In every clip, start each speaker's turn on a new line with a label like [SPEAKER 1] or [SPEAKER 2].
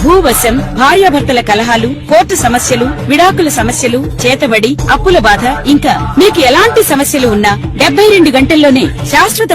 [SPEAKER 1] భూవశం భార్యాభర్తల కలహాలు కోర్టు సమస్యలు విడాకుల సమస్యలు చేతబడి అప్పుల బాధ ఇంకా మీకు ఎలాంటి సమస్యలు ఉన్నా డెబ్బై రెండు గంటల్లోనే శాశ్వత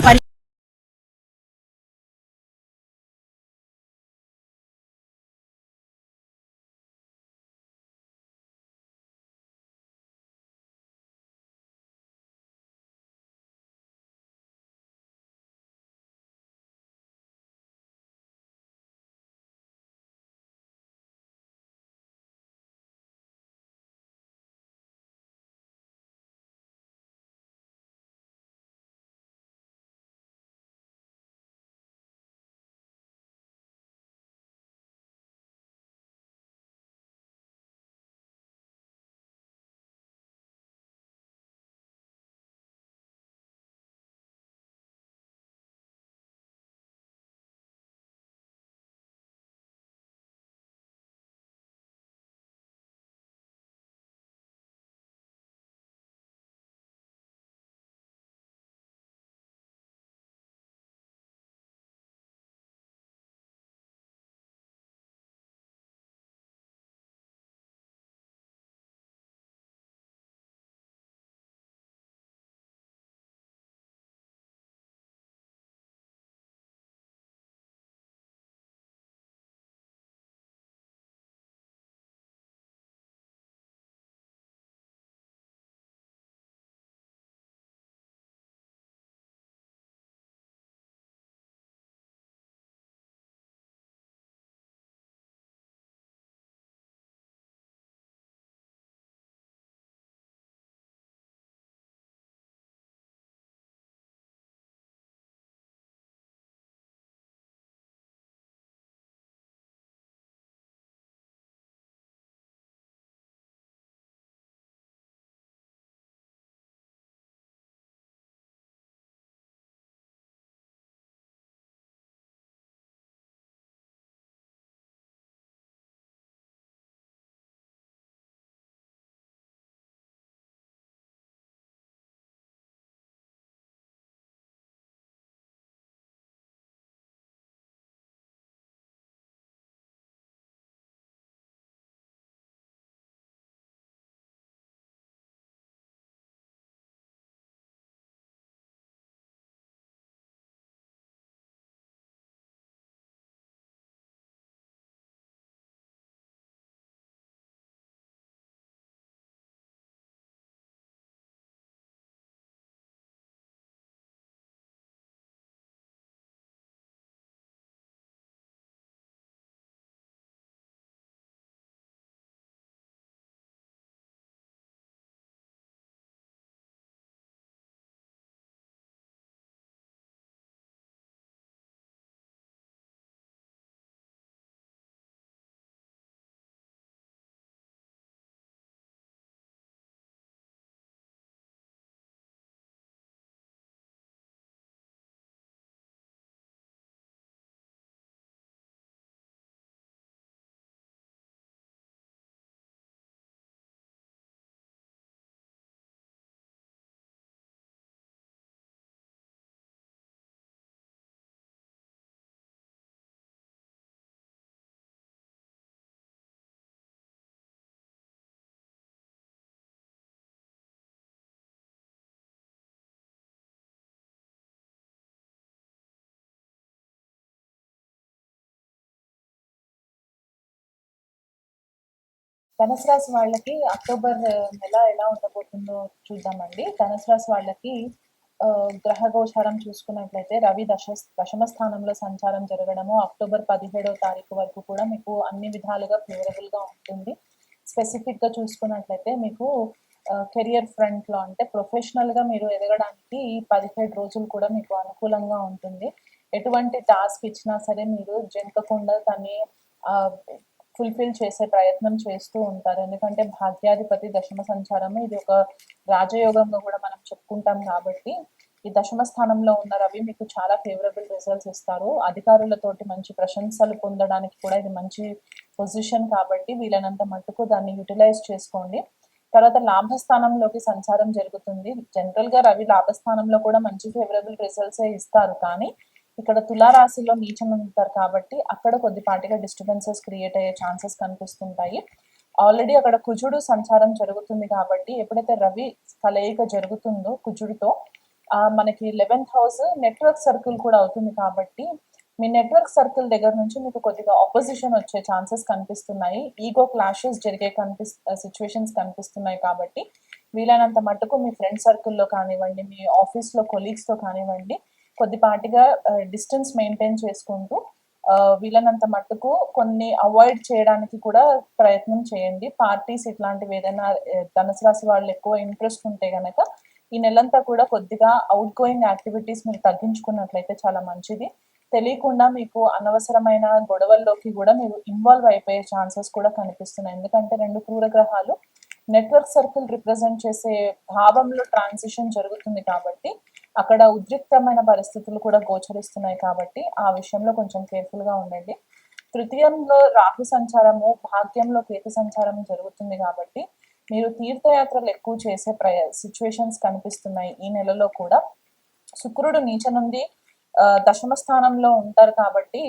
[SPEAKER 2] ధనుసు రాశి వాళ్ళకి అక్టోబర్ నెల ఎలా ఉండబోతుందో చూద్దామండి. ధనుసు రాశి వాళ్ళకి గ్రహ గోచారం చూసుకున్నట్లయితే రవి దశ దశమ స్థానంలో సంచారం జరగడము అక్టోబర్ పదిహేడవ తారీఖు వరకు కూడా మీకు అన్ని విధాలుగా ఫేవరబుల్గా ఉంటుంది. స్పెసిఫిక్గా చూసుకున్నట్లయితే మీకు కెరియర్ ఫ్రంట్లో అంటే ప్రొఫెషనల్గా మీరు ఎదగడానికి ఈ పదిహేడు రోజులు కూడా మీకు అనుకూలంగా ఉంటుంది. ఎటువంటి టాస్క్ ఇచ్చినా సరే మీరు జంకకుండా దాన్ని ఫుల్ఫిల్ చేసే ప్రయత్నం చేస్తూ ఉంటారు. ఎందుకంటే భాగ్యాధిపతి దశమ సంచారము ఇది ఒక రాజయోగంగా కూడా మనం చెప్పుకుంటాం కాబట్టి ఈ దశమ స్థానంలో ఉన్న రవి మీకు చాలా ఫేవరబుల్ రిజల్ట్స్ ఇస్తారు. అధికారులతోటి మంచి ప్రశంసలు పొందడానికి కూడా ఇది మంచి పొజిషన్ కాబట్టి వీలైనంత మట్టుకు దాన్ని యూటిలైజ్ చేసుకోండి. తర్వాత లాభస్థానంలోకి సంచారం జరుగుతుంది. జనరల్గా రవి లాభస్థానంలో కూడా మంచి ఫేవరబుల్ రిజల్ట్సే ఇస్తారు. కానీ ఇక్కడ తులారాశిలో నీచం ఉంటారు కాబట్టి అక్కడ కొద్దిపాటిగా డిస్టర్బెన్సెస్ క్రియేట్ అయ్యే ఛాన్సెస్ కనిపిస్తుంటాయి. ఆల్రెడీ అక్కడ కుజుడు సంచారం జరుగుతుంది కాబట్టి ఎప్పుడైతే రవి కలయిక జరుగుతుందో కుజుడితో మనకి లెవెన్త్ హౌస్ నెట్వర్క్ సర్కిల్ కూడా అవుతుంది కాబట్టి మీ నెట్వర్క్ సర్కిల్ దగ్గర నుంచి మీకు కొద్దిగా ఆపోజిషన్ వచ్చే ఛాన్సెస్ కనిపిస్తున్నాయి. ఈగో క్లాషెస్ జరిగే కనిపి సిచ్యువేషన్స్ కనిపిస్తున్నాయి కాబట్టి వీలైనంత మట్టుకు మీ ఫ్రెండ్ సర్కిల్లో కానివ్వండి మీ ఆఫీస్లో కొలీగ్స్తో కానివ్వండి కొద్దిపాటిగా డిస్టెన్స్ మెయింటైన్ చేసుకుంటూ వీలైనంత మట్టుకు కొన్ని అవాయిడ్ చేయడానికి కూడా ప్రయత్నం చేయండి. పార్టీస్ ఇట్లాంటివి ఏదైనా ఆ, ధనుసు రాశి వాళ్ళు ఎక్కువ ఇంట్రెస్ట్ ఉంటే గనక ఈ నెలంతా కూడా కొద్దిగా అవుట్ గోయింగ్ యాక్టివిటీస్ మీరు తగ్గించుకున్నట్లయితే చాలా మంచిది. తెలియకుండా మీకు అనవసరమైన గొడవల్లోకి కూడా మీరు ఇన్వాల్వ్ అయిపోయే ఛాన్సెస్ కూడా కనిపిస్తున్నాయి. ఎందుకంటే రెండు క్రూర గ్రహాలు నెట్వర్క్ సర్కిల్ రిప్రజెంట్ చేసే భావంలో ట్రాన్సిషన్ జరుగుతుంది కాబట్టి అక్కడ ఉద్రిక్తమైన పరిస్థితులు కూడా గోచరిస్తున్నాయి కాబట్టి ఆ విషయంలో కొంచెం కేర్ఫుల్గా ఉండండి. తృతీయంలో రాహు సంచారము భాగ్యంలో కేతు సంచారం జరుగుతుంది కాబట్టి మీరు తీర్థయాత్రలు ఎక్కువ చేసే ప్రయ సిచ్యువేషన్స్ కనిపిస్తున్నాయి ఈ నెలలో కూడా. శుక్రుడు నీచ నుండి దశమ స్థానంలో ఉంటారు కాబట్టి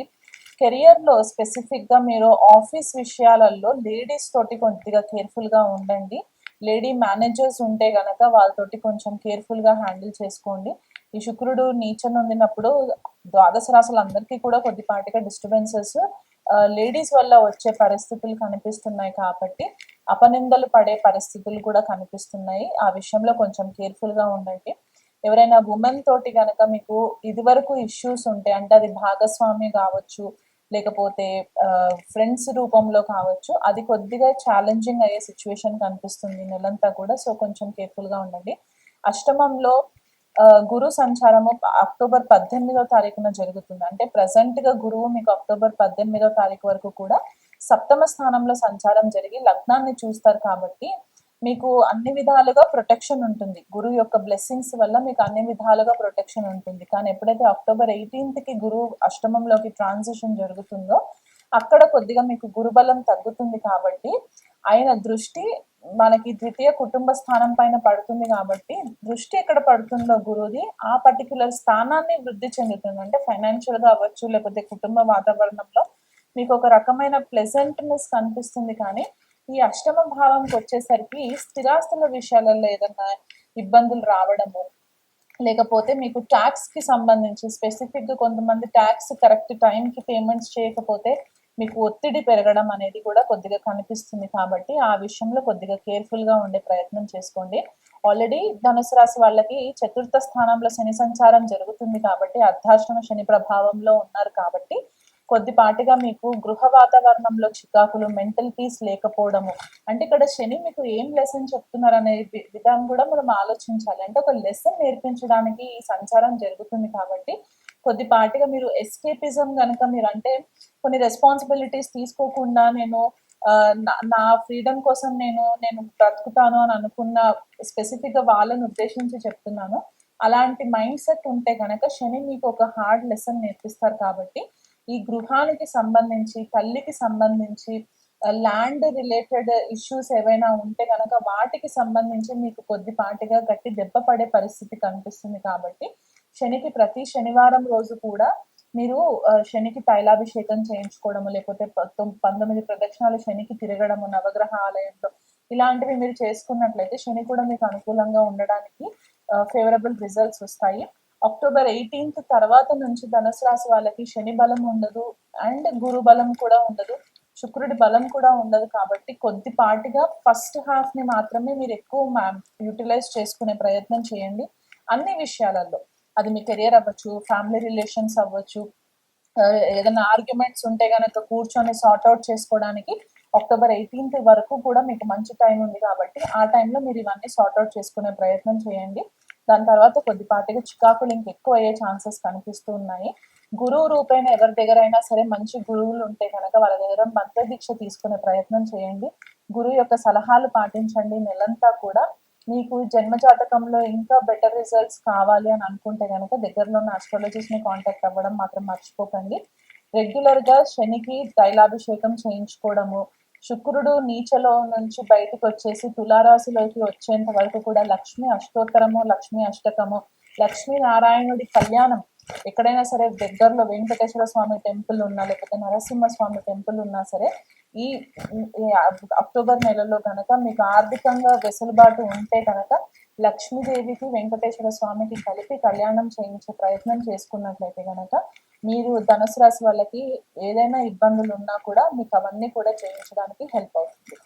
[SPEAKER 2] కెరియర్లో స్పెసిఫిక్గా మీరు ఆఫీస్ విషయాలలో లేడీస్ తోటి కొద్దిగా కేర్ఫుల్గా ఉండండి. లేడీ మేనేజర్స్ ఉంటే గనక వాళ్ళతోటి కొంచెం కేర్ఫుల్గా హ్యాండిల్ చేసుకోండి. ఈ శుక్రుడు నీచ ఉండినప్పుడు ద్వాదశ రాశులందరికీ కూడా కొద్దిపాటిగా డిస్టర్బెన్సెస్ లేడీస్ వల్ల వచ్చే పరిస్థితులు కనిపిస్తున్నాయి కాబట్టి అపనిందలు పడే పరిస్థితులు కూడా కనిపిస్తున్నాయి. ఆ విషయంలో కొంచెం కేర్ఫుల్గా ఉండండి. ఎవరైనా ఉమెన్ తోటి కనుక మీకు ఇదివరకు ఇష్యూస్ ఉంటే అంటే అది భాగస్వామి కావచ్చు లేకపోతే ఫ్రెండ్స్ రూపంలో కావచ్చు అది కొద్దిగా ఛాలెంజింగ్ అయ్యే సిచ్యువేషన్ కనిపిస్తుంది నెలంతా కూడా. సో కొంచెం కేర్ఫుల్గా ఉండండి. అష్టమంలో గురు సంచారము అక్టోబర్ పద్దెనిమిదో తారీఖున జరుగుతుంది. అంటే ప్రజెంట్గా గురువు మీకు అక్టోబర్ పద్దెనిమిదో తారీఖు వరకు కూడా సప్తమ స్థానంలో సంచారం జరిగి లగ్నాన్ని చూస్తారు కాబట్టి మీకు అన్ని విధాలుగా ప్రొటెక్షన్ ఉంటుంది. గురువు యొక్క బ్లెస్సింగ్స్ వల్ల మీకు అన్ని విధాలుగా ప్రొటెక్షన్ ఉంటుంది. కానీ ఎప్పుడైతే అక్టోబర్ ఎయిటీన్త్కి గురువు అష్టమంలోకి ట్రాన్సిషన్ జరుగుతుందో అక్కడ కొద్దిగా మీకు గురుబలం తగ్గుతుంది కాబట్టి ఆయన దృష్టి మనకి ద్వితీయ కుటుంబ స్థానం పైన పడుతుంది కాబట్టి దృష్టి ఎక్కడ పడుతుందో గురువుది ఆ పర్టికులర్ స్థానాన్ని వృద్ధి చెందుతుంది. అంటే ఫైనాన్షియల్గా అవ్వచ్చు లేకపోతే కుటుంబ వాతావరణంలో మీకు ఒక రకమైన ప్లెజెంట్నెస్ కనిపిస్తుంది. కానీ ఈ అష్టమ భావంకి వచ్చేసరికి స్థిరాస్తుల విషయాలలో ఏదన్నా ఇబ్బందులు రావడము లేకపోతే మీకు ట్యాక్స్కి సంబంధించి స్పెసిఫిక్గా కొంతమంది ట్యాక్స్ కరెక్ట్ టైం కి పేమెంట్స్ చేయకపోతే మీకు ఒత్తిడి పెరగడం అనేది కూడా కొద్దిగా కనిపిస్తుంది కాబట్టి ఆ విషయంలో కొద్దిగా కేర్ఫుల్గా ఉండే ప్రయత్నం చేసుకోండి. ఆల్రెడీ ధనుసు రాశి వాళ్ళకి చతుర్థ స్థానంలో శని సంచారం జరుగుతుంది కాబట్టి అర్ధాశ్రమ శని ప్రభావంలో ఉన్నారు కాబట్టి కొద్దిపాటిగా మీకు గృహ వాతావరణంలో చికాకులు మెంటల్ పీస్ లేకపోవడము అంటే ఇక్కడ శని మీకు ఏం లెసన్ చెప్తున్నారు అనే విధానం కూడా మనం ఆలోచించాలి. అంటే ఒక లెసన్ నేర్పించడానికి ఈ సంచారం జరుగుతుంది కాబట్టి కొద్దిపాటిగా మీరు ఎస్కేపిజం కనుక మీరు అంటే కొన్ని రెస్పాన్సిబిలిటీస్ తీసుకోకుండా నేను నా- ఫ్రీడమ్ కోసం నేను నేను బ్రతుకుతాను అని అనుకున్న స్పెసిఫిక్గా వాళ్ళని ఉద్దేశించి చెప్తున్నాను. అలాంటి మైండ్ సెట్ ఉంటే కనుక శని మీకు ఒక హార్డ్ లెసన్ నేర్పిస్తారు కాబట్టి ఈ గృహానికి సంబంధించి తల్లికి సంబంధించి ల్యాండ్ రిలేటెడ్ ఇష్యూస్ ఏవైనా ఉంటే కనుక వాటికి సంబంధించి మీకు కొద్దిపాటిగా గట్టి దెబ్బ పడే పరిస్థితి కనిపిస్తుంది కాబట్టి శనికి ప్రతి శనివారం రోజు కూడా మీరు శనికి తైలాభిషేకం చేయించుకోవడము లేకపోతే పంతొమ్మిది ప్రదక్షిణాలు శనికి తిరగడము నవగ్రహ ఆలయంలో ఇలాంటివి మీరు చేసుకున్నట్లయితే శని కూడా మీకు అనుకూలంగా ఉండడానికి ఫేవరబుల్ రిజల్ట్స్ వస్తాయి. అక్టోబర్ ఎయిటీన్త్ తర్వాత నుంచి ధనుసు రాశి వాళ్ళకి శని బలం ఉండదు అండ్ గురు బలం కూడా ఉండదు శుక్రుడి బలం కూడా ఉండదు కాబట్టి కొద్దిపాటిగా ఫస్ట్ హాఫ్ని మాత్రమే మీరు ఎక్కువ యూటిలైజ్ చేసుకునే ప్రయత్నం చేయండి. అన్ని విషయాలలో అది మీ కెరియర్ అవ్వచ్చు ఫ్యామిలీ రిలేషన్స్ అవ్వచ్చు ఏదైనా ఆర్గ్యుమెంట్స్ ఉంటే గనక కూర్చొని సార్ట్ అవుట్ చేసుకోవడానికి అక్టోబర్ ఎయిటీన్త్ వరకు కూడా మీకు మంచి టైం ఉంది కాబట్టి ఆ టైంలో మీరు ఇవన్నీ సార్ట్ అవుట్ చేసుకునే ప్రయత్నం చేయండి. దాని తర్వాత కొద్దిపాటిగా చికాకులు ఇంకెక్కువ అయ్యే ఛాన్సెస్ కనిపిస్తూ ఉన్నాయి. గురువు రూపేణ ఎవరి దగ్గర అయినా సరే మంచి గురువులు ఉంటే కనుక వాళ్ళ దగ్గర మంత్ర దీక్ష తీసుకునే ప్రయత్నం చేయండి. గురువు యొక్క సలహాలు పాటించండి. నెలంతా కూడా మీకు జన్మ జాతకంలో ఇంకా బెటర్ రిజల్ట్స్ కావాలి అని అనుకుంటే కనుక దగ్గరలో ఉన్న astrologist ని కాంటాక్ట్ అవ్వడం మాత్రం మర్చిపోకండి. రెగ్యులర్గా శనికి తైలాభిషేకం చేయించుకోవడము శుక్రుడు నీచలో నుంచి బయటకు వచ్చేసి తులారాశిలోకి వచ్చేంత వరకు కూడా లక్ష్మి అష్టోత్తరము లక్ష్మి అష్టకము లక్ష్మీ నారాయణుడి కళ్యాణం ఎక్కడైనా సరే దగ్గరలో వెంకటేశ్వర స్వామి టెంపుల్ ఉన్నా లేకపోతే నరసింహ స్వామి టెంపుల్ ఉన్నా సరే ఈ ఈ అక్టోబర్ నెలలో కనుక మీకు ఆర్థికంగా వెసులుబాటు ఉంటే కనుక లక్ష్మీదేవికి వెంకటేశ్వర స్వామికి కలిపి కళ్యాణం చేయించే ప్రయత్నం చేసుకున్నట్లయితే కనుక మీరు ధనుసు రాశి వాళ్ళకి ఏదైనా ఇబ్బందులు ఉన్నా కూడా మీకు అవన్నీ కూడా చేయించడానికి హెల్ప్ అవుతుంది.